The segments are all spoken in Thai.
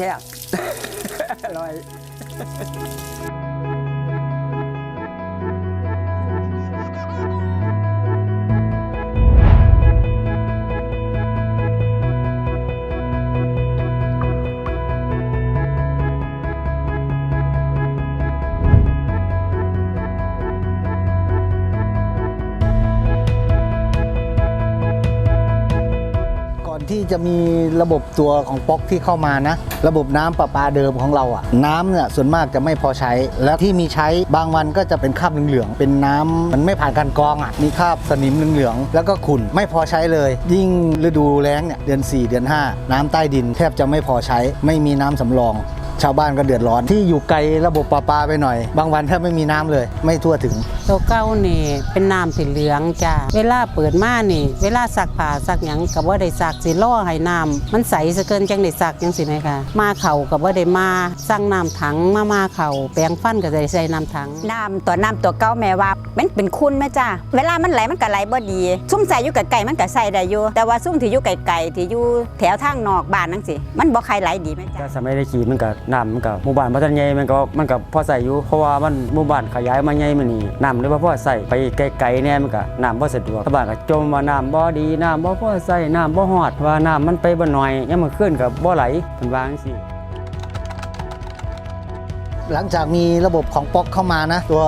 แซ่บอร่อย ที่จะมีระบบตัวของป๊อกที่เข้ามานะ ระบบน้ำประปาเดิมของเราอะน้ำเนี่ยส่วนมากจะไม่พอใช้ แล้วที่มีใช้บางวันก็จะเป็นคราบเหลืองๆเป็นน้ำมันไม่ผ่านการกรองอะมีคราบสนิมเหลืองๆแล้วก็ขุ่นไม่พอใช้เลย ยิ่งฤดูแล้งเนี่ยเดือน 4 เดือน 5 น้ำใต้ดินแทบจะไม่พอใช้ ไม่มีน้ำสำรอง ชาวบ้านก็เดือดร้อนที่อยู่ไกลระบบประปาไปหน่อย บางวันแทบไม่มีน้ำเลย ไม่ทั่วถึงตัวเก้านี่เป็นน้ำสีเหลืองจ้าเวลาเปิดมานี่ เวลาซักผ้าซักหยังกับว่าได้ซักสิล่อให้น้ำมันใสสะเกินจังได้ซักจังสิไหมคะมาเข่ากับว่าได้มาสั่งน้ำถังมามาเข่าแปรงฟันก็ได้ใส่น้ำถังน้ำตัวน้ำตัวเก่าแม่ว่ามันเป็นคุณแม่จ้าเวลามันไหลมันก็ไหลบ่ดีซุ่มใส่อยู่ไกลๆมันก็ใส่ได้อยู่แต่ว่าซุ่มที่อยู่ไกลๆที่อยู่แถวทางนอกบ้านนั่นสิมันบ่ใครไหลดีแม่จ้าก็สมัยได้ขี่มันก็น้ำมันก็หมู่บ้านพัฒนใหญ่มันก็มันก็พอใส่อยู่เพราะว่ามันหมู่บ้านขยายมาใหญ่มานี่น้ำเลยว่าพ่อใส่ไปไกลๆเนี่ยมันก็น้ำบ่สะดวกชาวบ้านก็จมว่าน้ำบ่ดีน้ำบ่พ่อใส่น้ำบ่ฮอดว่าน้ำมันไปบ่หน้อยยามมื้อคืนก็บ่ไหลเพิ่นว่างซี่หลังจากมีระบบของป๊อกเข้ามานะตัว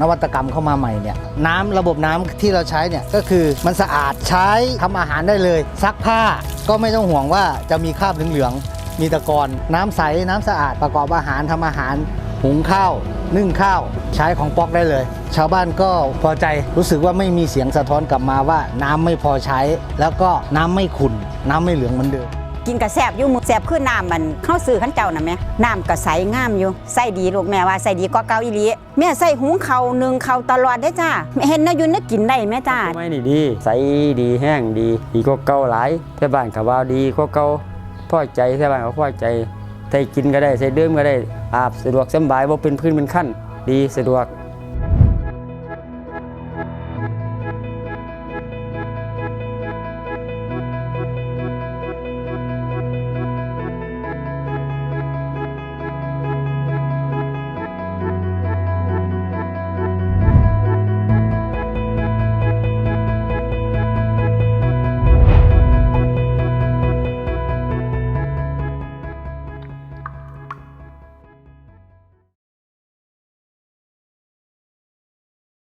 นวัตกรรมเข้ามาใหม่เนี่ยน้ำระบบน้ำที่เราใช้เนี่ยก็คือมันสะอาดใช้ทำอาหารได้เลย ซักผ้าก็ไม่ต้องห่วงว่าจะมีคราบเหลืองๆ มีตะกอนน้ำใสน้ำสะอาดประกอบอาหารทำอาหาร หุงข้าว นึ่งข้าว ใช้ของป๊อกได้เลย ชาวบ้านก็พอใจรู้สึกว่าไม่มีเสียงสะท้อนกลับมาว่าน้ำไม่พอใช้ แล้วก็น้ำไม่ขุ่นน้ำไม่เหลืองเหมือนเดิมกินกระแซบอยู่หมือแซบคือน้ำมันเข้าซื้อขันเจ้าน่ะแม่น้ำก็ใสงามอยู่ใส่ดีลูกแม่ว่าใส่ดีกว่าเก่าอีหลีแม่ใส่หุงเขาวหนึ่งเขาวตลอดได้อจ้าเห็นนะอยุ่นนึกกินได้แม่จ้าไม่นี่ดีใสดีแห้งดี ดีกว่าเก่าหลายแต่บ้านก็ว่าดีกว่าเก่า พอใจใช่บ้านก็พอใจใส่กินก็ได้ใส่ดื่มก็ได้อาบสะดวกสบายว่าเป็นพื้นเป็นขั้นดีสะดวก